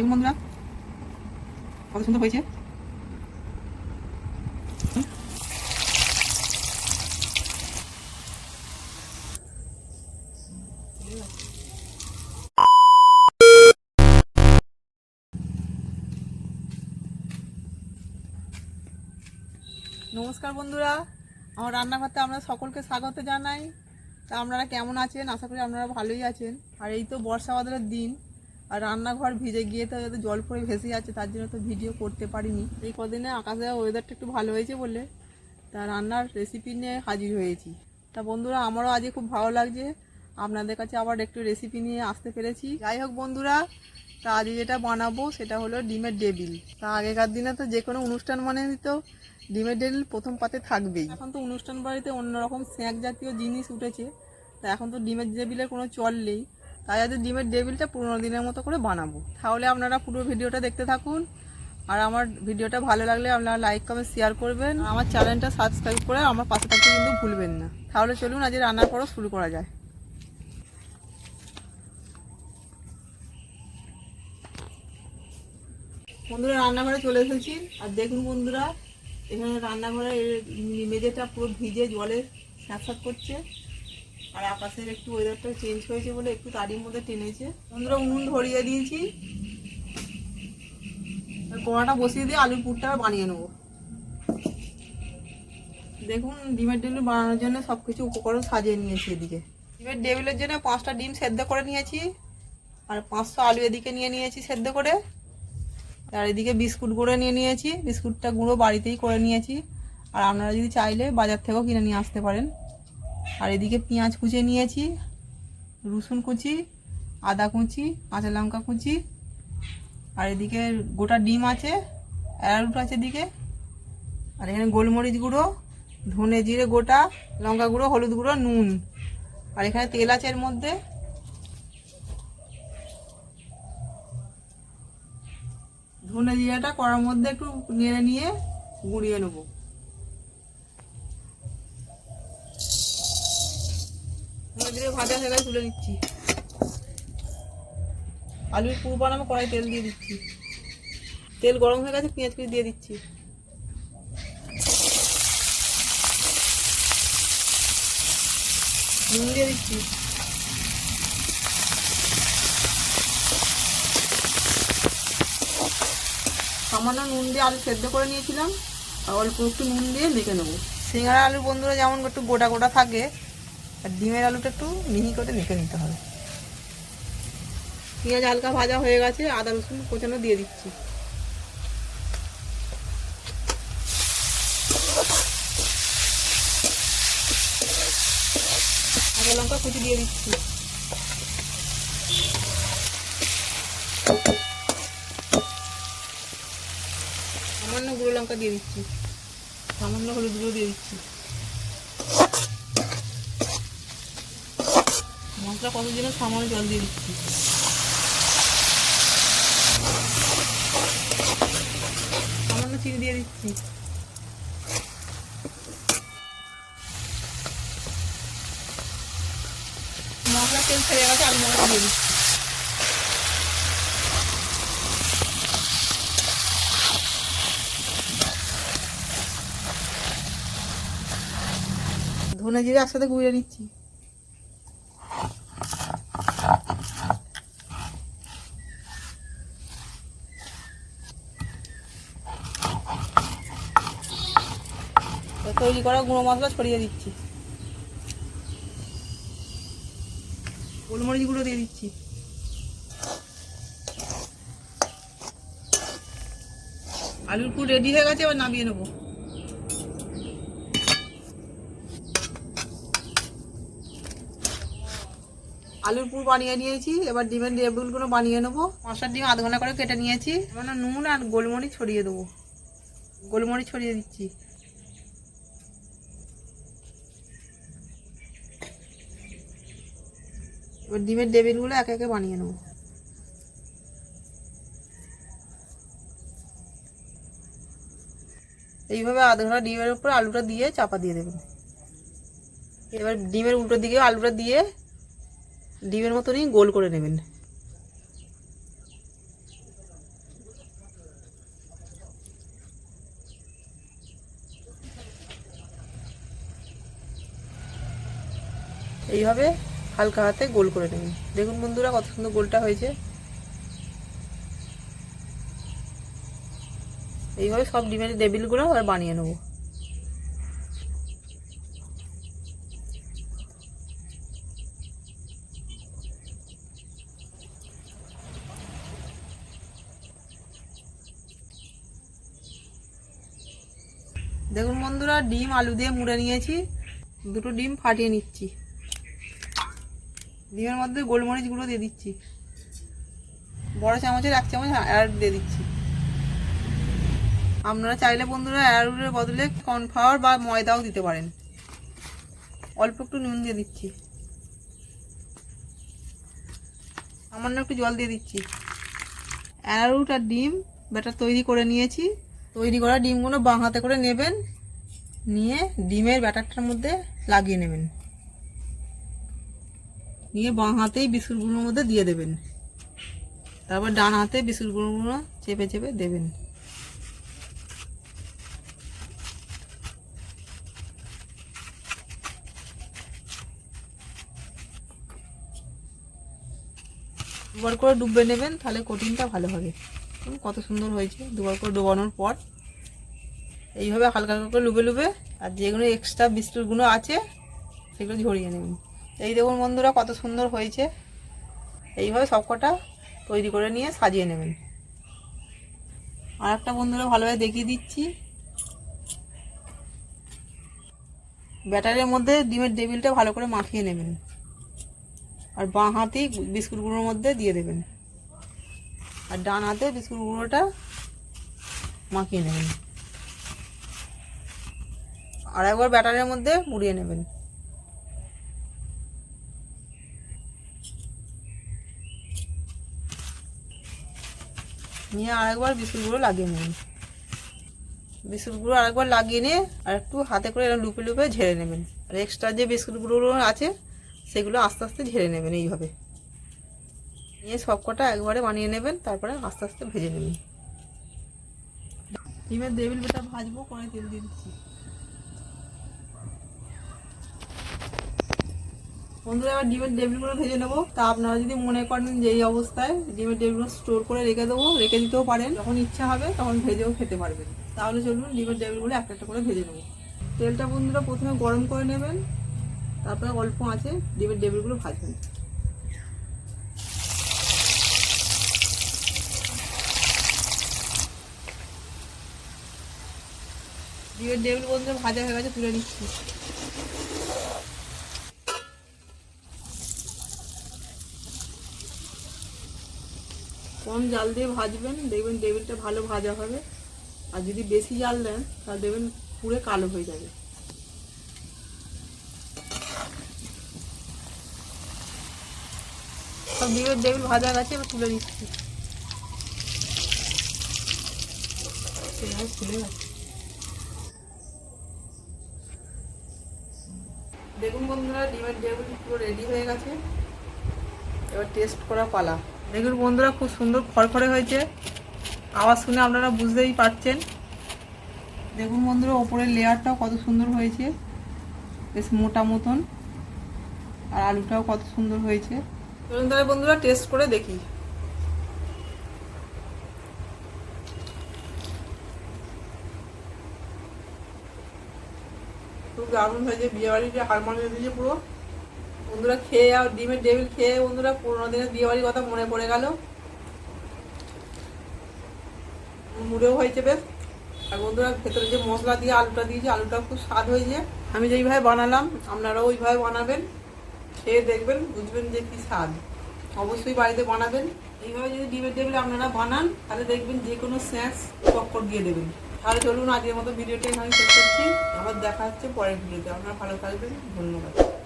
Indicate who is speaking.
Speaker 1: দেখুন বন্ধুরা, কত সুন্দর হয়েছে। নমস্কার বন্ধুরা, আমার রান্নাঘরতে আমরা সকলকে স্বাগত জানাই। তা আপনারা কেমন আছেন? আশা করি আপনারা ভালোই আছেন। আর এই তো বর্ষা বাদলের দিন। আর রান্নাঘর ভিজে গিয়ে তো জল পড়ে ভেসে যাচ্ছে, তার জন্য তো ভিডিও করতে পারিনি। এই কদিনে আকাশে ওয়েদারটা একটু ভালো হয়েছে বলে, তা রান্নার রেসিপি নিয়ে হাজির হয়েছি। তা বন্ধুরা, আমারও আজকে খুব ভালো লাগছে। আপনাদের কাছে আবার একটু রেসিপি নিয়ে আসতে পেরেছি। যাই হোক বন্ধুরা, তা আজকে যেটা বানাবো সেটা হলো ডিমের ডেবিল। তা আগেকার দিনে তো যে কোনো অনুষ্ঠান মানে তো ডিমের ডেবিল প্রথম পাতে থাকবেই। এখন তো অনুষ্ঠান বাড়িতে অন্যরকম স্ন্যাক জাতীয় জিনিস উঠেছে, তা এখন তো ডিমের ডেবিলের কোনো চল নেই। তাই আজ ডিমের ডেবিলটা পুরোনো দিনের মতো করে বানাবো। তাহলে আপনারা পুরো ভিডিওটা দেখতে থাকুন। আর আমার ভিডিওটা ভালো লাগলে আপনারা লাইক কমেন্ট শেয়ার করবেন। আমার চ্যানেলটা সাবস্ক্রাইব করে আমার পাশে থাকতে কিন্তু ভুলবেন না। তাহলে চলুন আজ রান্নার পরও শুরু করা যায়। বন্ধুরা, রান্নাঘরে চলে এসেছি। আর দেখুন বন্ধুরা, এখানে রান্নাঘরে মেঝেটা পুরো ভিজে জলে স্যাঁতস্যাঁত করছে। আর আকাশের একটু ওয়েদারটা চেঞ্জ হয়েছে বলে একটু তারই মধ্যে টেনেছে। বন্ধুরা উনুন ধরিয়ে দিয়েছি। কড়াটা বসিয়ে দিয়ে আলুর পুরটা বানিয়ে নেব। দেখুন, ডিমের টেবিল বানানোর জন্য সব কিছু উপকরণ সাজিয়ে নিয়েছি এদিকে। ডিমের টেবিলের জন্য পাঁচটা ডিম সেদ্ধ করে নিয়েছি। আর পাঁচশো আলু এদিকে নিয়ে নিয়েছি সেদ্ধ করে। আর এদিকে বিস্কুট গুঁড়ো নিয়ে নিয়েছি। বিস্কুটটা গুঁড়ো বাড়িতেই করে নিয়েছি। আর আপনারা যদি চাইলে বাজার থেকেও কিনে নিয়ে আসতে পারেন। আর এদিকে পেঁয়াজ কুচিয়ে নিয়েছি, রসুন কুচি, আদা কুচি, কাঁচা লঙ্কা কুচি, আর এদিকে গোটা ডিম আছে অ্যারারুট আছে এদিকে, আর এখানে গোলমরিচ গুঁড়ো, ধনে জিরে গোটা, লঙ্কা গুঁড়ো, হলুদ গুঁড়ো, নুন, আর এখানে তেল আছে এর মধ্যে। ধনে জিরাটা করার মধ্যে একটু নেড়ে নিয়ে গুঁড়িয়ে নেব। ভাজা তুলে দিচ্ছি আলুর পুর বানাবো, কড়াই তেল দিয়ে দিচ্ছি। তেল গরম হয়ে গেছে, পেঁয়াজ কুচি দিয়ে দিচ্ছি। নুন দিয়ে দিচ্ছি। সামান্য নুন দিয়ে আলু সেদ্ধ করে নিয়েছিলাম, আর অল্প একটু নুন দিয়ে মেখে নেব। সিঙ্গারা আলু বন্ধুরা, যেমন একটু গোটা গোটা থাকে আর ডিমের আলুটা একটু মিহি করে মেখে নিতে হবে। পেঁয়াজ হালকা ভাজা হয়ে গেছে, আদা রসুন কোচানো দিয়ে দিচ্ছি। কাঁচা লঙ্কা কুচি দিয়ে দিচ্ছি। সামান্য গুঁড়ো লঙ্কা দিয়ে দিচ্ছি। সামান্য হলুদ গুঁড়ো দিয়ে দিচ্ছি। মশলা কত জন্য সামান্য জল দিয়ে দিচ্ছি। সামান্য চিনি দিয়ে দিচ্ছি। মশলা তেল ছেড়ে গেছে আলু মশলা দিয়ে দিচ্ছি। ধনে জিরে একসাথে গুঁড়ে নিচ্ছি। তৈরি করা? গুঁড়ো মশলা ছড়িয়ে দিচ্ছি। গোলমরিচ গুঁড়ো দিয়ে দিচ্ছি। আলুর পুর রেডি হয়ে গেছে, এবার নামিয়ে নেব। আলুর পুর বানিয়ে নিয়েছি, এবার ডিমের লেবুলগুলো বানিয়ে নেব। মশলার ডিম আধ ঘণ্টা করে কেটে নিয়েছি। এবার নুন আর গোলমরিচ ছড়িয়ে দেবো। গোলমরিচ ছড়িয়ে দিচ্ছি। এবার ডিমের ডেবিলগুলো একে একে বানিয়ে নেব। এইভাবে আধ ঘণ্টা ডিমের উপর আলুটা দিয়ে চাপা দিয়ে দেবেন। এবার ডিমের উল্টো দিকে আলুটা দিয়ে ডিমের মতনই গোল করে নেবেন। এইভাবে হালকা হাতে গোল করে নেবেন। দেখুন বন্ধুরা কত সুন্দর গোলটা হয়েছে। এইভাবে সব ডিমের টেবিলগুলো আর বানিয়ে নেব। দেখুন বন্ধুরা, ডিম আলু দিয়ে মুড়ে নিয়েছি। দুটো ডিম ফাটিয়ে নিচ্ছি। ডিমের মধ্যে গোলমরিচ গুঁড়ো দিয়ে দিচ্ছি। বড় চামচের এক চামচ অ্যাড দিয়ে দিচ্ছি। আপনারা চাইলে বন্ধুরা অ্যারুটের বদলে কর্নফ্লাওয়ার বা ময়দাও দিতে পারেন। অল্প একটু নুন দিয়ে দিচ্ছি। সামান্য একটু জল দিয়ে দিচ্ছি। অ্যারুট আর ডিম ব্যাটার তৈরি করে নিয়েছি। তৈরি করা ডিমগুলো বাঁ হাতে করে নেবেন। নিয়ে ডিমের ব্যাটারটার মধ্যে লাগিয়ে নেবেন। নিয়ে বাঁ হাতেই বিস্কুটগুলোর মধ্যে দিয়ে দেবেন। তারপর ডান হাতে বিস্কুটগুলো চেপে চেপে দেবেন। দুবার করে ডুববে নেবেন, তাহলে কঠিনটা ভালো হবে। কত সুন্দর হয়েছে, দুবার করে ডোবানোর পর। এইভাবে হালকা হালকা করে লুবে লুবে, আর যেগুলো এক্সট্রা বিস্কুটগুলো আছে, সেগুলো ঝরিয়ে নেবেন। এই দেখুন বন্ধুরা, কত সুন্দর হয়েছে। এইভাবে সবকটা তৈরি করে নিয়ে সাজিয়ে নেবেন। আর একটা বন্ধুরা ভালোভাবে দেখিয়ে দিচ্ছি। ব্যাটারের মধ্যে ডিমের টেবিলটা ভালো করে মাখিয়ে নেবেন। আর বাঁ হাতেই বিস্কুটগুলোর মধ্যে দিয়ে দেবেন। আর ডান হাতে বিস্কুট গুঁড়োটা মাখিয়ে নেবেন। আর একবার ব্যাটারের মধ্যে মুড়িয়ে নেবেন। নিয়ে আরেকবার বিস্কুট গুঁড়ো লাগিয়ে নেবেন বিস্কুট গুঁড়ো আরেকবার লাগিয়ে নিয়ে আর একটু হাতে করে এরকম লুপে লুপে ঝেড়ে নেবেন। আর এক্সট্রা যে বিস্কুট গুঁড়োগুলো আছে, সেগুলো আস্তে আস্তে ঝেড়ে নেবেন এইভাবে। নিয়ে সব কটা একবারে বানিয়ে নেবেন, তারপরে আস্তে আস্তে ভেজে নেবেন। ডিমের দেবিল বেটা ভাজবো করে তেল দিয়ে দিচ্ছি। বন্ধুরা, এবার ডিমের টেবিলগুলো ভেজে নেব। তা আপনারা যদি মনে করেন যে এই অবস্থায় ডিমের টেবিলগুলো স্টোর করে রেখে দেবো, রেখে দিতেও পারেন। যখন ইচ্ছা হবে, তখন ভেজেও খেতে পারবেন। তাহলে চলুন ডিমের টেবিলগুলো একটা একটা করে ভেজে নেব। তেলটা বন্ধুরা প্রথমে গরম করে নেবেন। তারপরে অল্প আছে ডিমের টেবিলগুলো ভাজবেন। ডিমের টেবিল বন্ধুরা ভাজা হয়ে গেছে, তুলে নিচ্ছি। কম জাল দিয়ে ভাজবেন, দেখবেন টেবিলটা ভালো ভাজা হবে। আর যদি বেশি জাল দেন, তাহলে দেখবেন পুরো কালো হয়ে যাবে। সব ডিমের টেবিল ভাজা গেছে, এবার তুলে নিচ্ছি। দেখুন বন্ধুরা, ডিমের টেবিল পুরো রেডি হয়ে গেছে। এবার টেস্ট করা পালা। দেখুন বন্ধুরা, খুব সুন্দর খড়খড়ে হয়েছে। আওয়াজ শুনে আপনারা বুঝতেই পারছেন। দেখুন বন্ধুরা, ওপরের লেয়ারটাও কত সুন্দর হয়েছে। বেশ মোটা মতন। আর আলুটাও কত সুন্দর হয়েছে। চলুন তাহলে বন্ধুরা টেস্ট করে দেখি। খুব দারুণ হয়েছে বিয়ে বাড়িতে হার মানিয়ে দিয়েছে পুরো। বন্ধুরা খেয়ে আর ডিমের টেবিল খেয়ে বন্ধুরা পুরোনো দিনের বিয়ে বাড়ির কথা মনে পড়ে গেল। মুড়েও হয়েছে বেশ। আর বন্ধুরা ভেতরে যে মশলা দিয়ে আলুটা দিয়েছে, আলুটা খুব স্বাদ হয়েছে। আমি যেইভাবে বানালাম, আপনারাও ওইভাবে বানাবেন। খেয়ে দেখবেন, বুঝবেন যে কি স্বাদ। অবশ্যই বাড়িতে বানাবেন। এইভাবে যদি ডিমের টেবিল আপনারা বানান, তাহলে দেখবেন যে কোনো স্ন্যাক্স টক্কর দিয়ে দেবেন। তাহলে চলুন আজকের মতো ভিডিওটা এখানে শেষ করছি। আবার দেখা হচ্ছে পরের ভিডিওতে। আপনারা ভালো থাকবেন। ধন্যবাদ।